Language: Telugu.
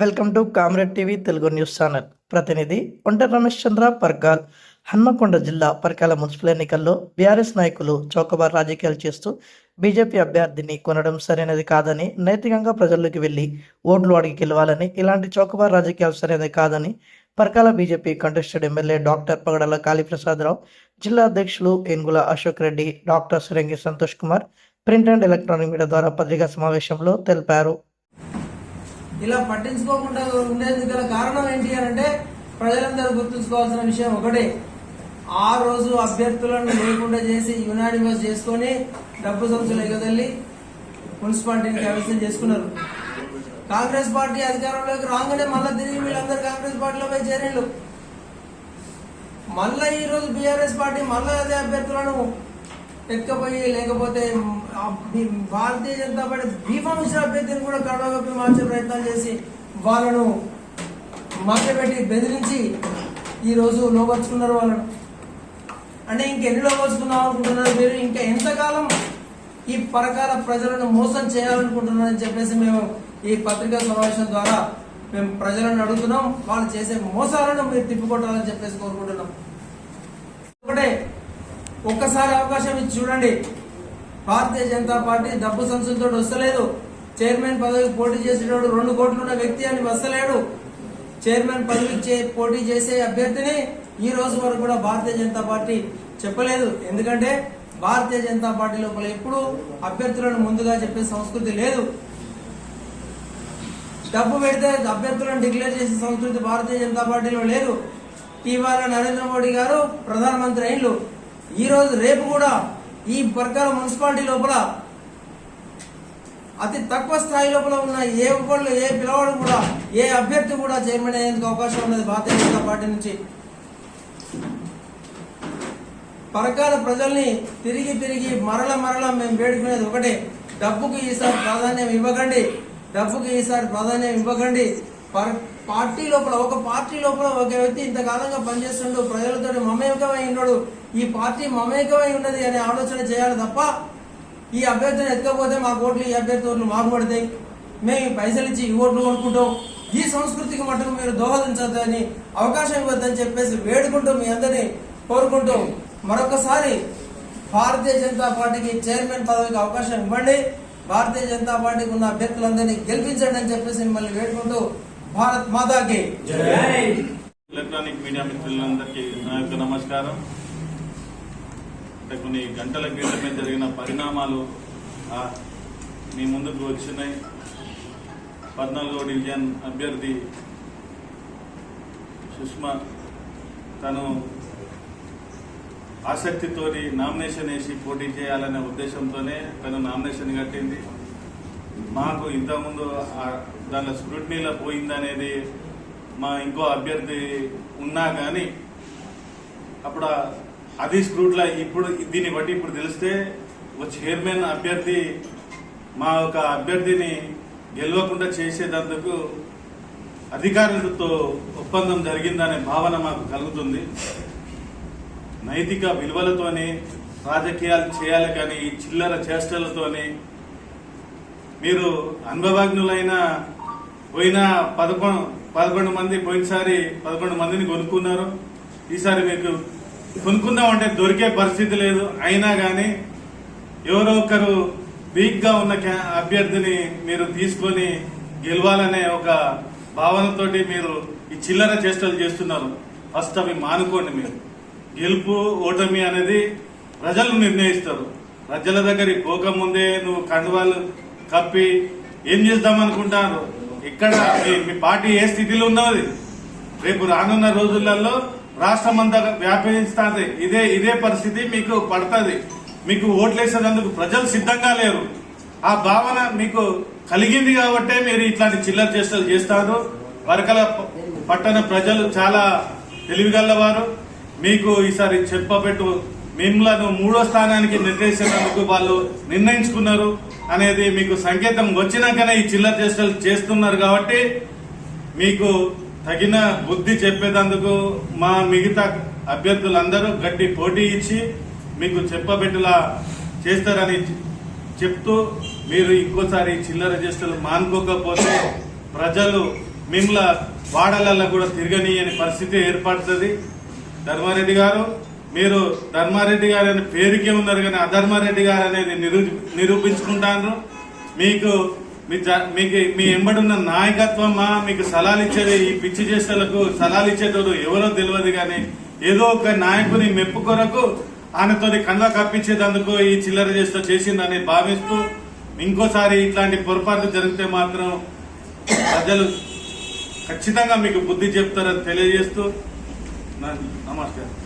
Welcome to Comrade TV Telugu news channel. ప్రతినిధి ఒంటరి రమేష్ చంద్ర పర్గాల్ హన్మకొండ జిల్లా పరకాల మున్సిపల్ ఎన్నికల్లో బీఆర్ఎస్ నాయకులు చౌకబార్ రాజకీయాలు చేస్తూ బీజేపీ అభ్యర్థిని కొనడం సరైనది కాదని నైతికంగా ప్రజల్లోకి వెళ్ళి ఓట్లు అడిగి గెలవాలని ఇలాంటి చౌకబార్ రాజకీయాలు సరైనది కాదని Parakala BJP contested MLA doctor Pagadala Kaliprasadarao జిల్లా అధ్యక్షులు Enugula Ashok Reddy doctor Surangi Santosh Kumar print and electronic media ద్వారా పత్రికా సమావేశంలో తెలిపారు. ఇలా పట్టించుకోకుండా ఉండేందుకు గల కారణం ఏంటి అని అంటే ప్రజలందరూ గుర్తుంచుకోవాల్సిన విషయం ఒకటే. ఆ రోజు అభ్యర్థులను లేకుండా చేసి యునానిమస్ చేసుకొని డబ్బు సంస్థలు ఎగదల్లి మున్సిపాలిటీని కైవసం చేసుకున్నారు. కాంగ్రెస్ పార్టీ అధికారంలోకి రాగానే మళ్ళీ తిరిగి వీళ్ళందరూ కాంగ్రెస్ పార్టీలో పోయి చేరిండు మళ్ళా ఈ రోజు బీఆర్ఎస్ పార్టీ మళ్ళా అదే అభ్యర్థులను ఎక్కపోయి లేకపోతే భారతీయ జనతా పార్టీ బీఫామ్ ఇచ్చిన అభ్యర్థిని కూడా కడవగప్పి మార్చే ప్రయత్నాలు చేసి వాళ్ళను మభ్యపెట్టి బెదిరించి ఈరోజు లోపరుచుకున్నారు వాళ్ళను. అంటే ఇంకెన్ని లోపరుచుకున్నాం అనుకుంటున్నారు మీరు? ఇంకా ఎంతకాలం ఈ పరకాల ప్రజలను మోసం చేయాలనుకుంటున్నారని చెప్పేసి మేము ఈ పత్రికా సమావేశం ద్వారా మేము ప్రజలను అడుగుతున్నాం. వాళ్ళు చేసే మోసాలను మీరు తిప్పికొట్టాలని చెప్పేసి కోరుకుంటున్నాం. ఒకటే ఒక్కసారి అవకాశం ఇచ్చి చూడండి. భారతీయ జనతా పార్టీ డబ్బు సంచులతో వస్తలేదు. చైర్మన్ పదవికి పోటీ చేసేటోడు రెండు కోట్లున్న వ్యక్తి అని వస్తలేడు. చైర్మన్ పదవికి చే- పోటీ చేసే అభ్యర్థిని ఈ రోజు వరకు కూడా భారతీయ జనతా పార్టీ చెప్పలేదు. ఎందుకంటే భారతీయ జనతా పార్టీ లోపల ఎప్పుడు అభ్యర్థులను ముందుగా చెప్పే సంస్కృతి లేదు. డబ్బు పెడితే అభ్యర్థులను డిక్లేర్ చేసే సంస్కృతి భారతీయ జనతా పార్టీలో లేదు. ఇవాళ నరేంద్ర మోడీ గారు ప్రధానమంత్రి అయిన్లు. ఈ రోజు రేపు కూడా ఈ వర్గాల మున్సిపాలిటీ లోపల అతి తక్కువ స్థాయి లోపల ఉన్న ఏ ఒక్కళ్ళు ఏ పిల్లవాడు కూడా ఏ అభ్యర్థి కూడా చైర్మన్ అయ్యేందుకు అవకాశం ఉన్నది భారతీయ జనతా పార్టీ నుంచి. పరకాల ప్రజల్ని తిరిగి తిరిగి మరల మరల మేము వేడుకునేది ఒకటే. డబ్బుకు ఈసారి ప్రాధాన్యం ఇవ్వకండి. డబ్బుకు ఈసారి ప్రాధాన్యం ఇవ్వకండి. పార్టీ లోపల ఒక పార్టీ లోపల ఒక వ్యక్తి ఇంతకాలంగా పనిచేస్తుండు ప్రజలతో మమేకమై ఉన్నాడు ఈ పార్టీ మమేకమై ఉన్నది అనే ఆలోచన చేయాలి తప్ప ఈ అభ్యర్థిని ఎత్తుకపోతే మా ఓట్లు ఈ అభ్యర్థి ఓట్లు మాకు పడతాయి. మేము పైసలు ఇచ్చి ఈ ఓట్లు కొనుక్కుంటాం. ఈ సంస్కృతికి మటుకు మీరు దోహదించదని అవకాశం ఇవ్వద్దని చెప్పేసి వేడుకుంటూ మీ అందరినీ కోరుకుంటూ మరొకసారి భారతీయ జనతా పార్టీకి చైర్మన్ పదవికి అవకాశం ఇవ్వండి. భారతీయ జనతా పార్టీకి ఉన్న అభ్యర్థులందరినీ గెలిపించండి అని చెప్పేసి మిమ్మల్ని వేడుకుంటూ భారత్ మాతాకి ఎలక్ట్రానిక్ మీడియా మిత్రులందరికీ నా యొక్క నమస్కారం. అంటే కొన్ని గంటల క్రితమే జరిగిన పరిణామాలు మీ ముందుకు వచ్చినాయి. పద్నాలుగో డివిజన్ అభ్యర్థి సుష్మా తను ఆసక్తితోని నామినేషన్ వేసి పోటీ చేయాలనే ఉద్దేశంతోనే తను నామినేషన్ కట్టింది. మాకు ఇంతకుముందు దానిలో స్క్రూటినీలో పోయిందనేది మా ఇంకో అభ్యర్థి ఉన్నా కానీ అప్పుడు అది స్క్రూట్లో ఇప్పుడు దీన్ని బట్టి ఇప్పుడు తెలిస్తే ఒక చైర్మన్ అభ్యర్థి మా ఒక అభ్యర్థిని గెలవకుండా చేసేటందుకు అధికారులతో ఒప్పందం జరిగిందనే భావన మాకు కలుగుతుంది. నైతిక విలువలతోని రాజకీయాలు చేయాలి కానీ ఈ చిల్లర చేష్టలతోని మీరు అనుభవజ్ఞులైన పోయిన పదకొండు పదకొండు మంది పోయినసారి పదకొండు మందిని కొనుక్కున్నారు. ఈసారి మీకు కొనుక్కుందామంటే దొరికే పరిస్థితి లేదు. అయినా కానీ ఎవరో ఒకరు వీక్గా ఉన్న క్యా- అభ్యర్థిని మీరు తీసుకొని గెలవాలనే ఒక భావనతోటి మీరు ఈ చిల్లర చేష్టలు చేస్తున్నారు. ఫస్ట్ అవి మానుకోండి మీరు. గెలుపు ఓటమి అనేది ప్రజలు నిర్ణయిస్తారు. ప్రజల దగ్గరికి పోకముందే నువ్వు కండువాలు కప్పి ఏం చేద్దాం అనుకుంటారు ఇక్కడ మీ- మీ పార్టీ ఏ స్థితిలో ఉన్నది రేపు రానున్న రోజులలో రాష్ట్రం అంతా వ్యాపిస్తుంది ఇదే ఇదే పరిస్థితి మీకు పడుతుంది. మీకు ఓట్లేసేందుకు ప్రజలు సిద్ధంగా లేరు. ఆ భావన మీకు కలిగింది కాబట్టే మీరు ఇట్లాంటి చిల్లర చేష్టలు చేస్తారు. వరకల పట్టణ ప్రజలు చాలా తెలివిగలవారు. మీకు ఈసారి చెప్పబెట్టు మిమ్మల్ని మూడో స్థానానికి నిర్దేశించినందుకు వాళ్ళు నిర్ణయించుకున్నారు అనేది మీకు సంకేతం వచ్చినాకనే ఈ చిల్లర చేష్టలు చేస్తున్నారు కాబట్టి మీకు తగిన బుద్ధి చెప్పేటందుకు మా మిగతా అభ్యర్థులందరూ గట్టి పోటీ ఇచ్చి మీకు చెప్పబెట్టులా చేస్తారని చెప్తూ మీరు ఇంకోసారి చిల్లర చేష్టలు మానుకోకపోతే ప్రజలు మిమ్మల్ని వాడలల్లో కూడా తిరగనీయని పరిస్థితి ఏర్పడుతుంది. ధర్మారెడ్డి గారు మీరు ధర్మారెడ్డి గారు అనే పేరుకే ఉన్నారు కానీ అధర్మారెడ్డి గారు అనేది నిరూ నిరూపించుకుంటారు మీకు మీకు మీ ఎంబడున్న నాయకత్వమా మీకు సలాలు ఇచ్చేది ఈ పిచ్చి చేసేలకు సలాలు ఇచ్చేటోడు ఎవరో తెలియదు కానీ ఏదో ఒక నాయకుని మెప్పు కొరకు ఆయనతో కండ కప్పించేందుకు ఈ చిల్లర చేస్తూ చేసిందని భావిస్తూ ఇంకోసారి ఇట్లాంటి పొరపాట్లు జరిగితే మాత్రం ప్రజలు ఖచ్చితంగా మీకు బుద్ధి చెప్తారని తెలియజేస్తూ నమస్కారం.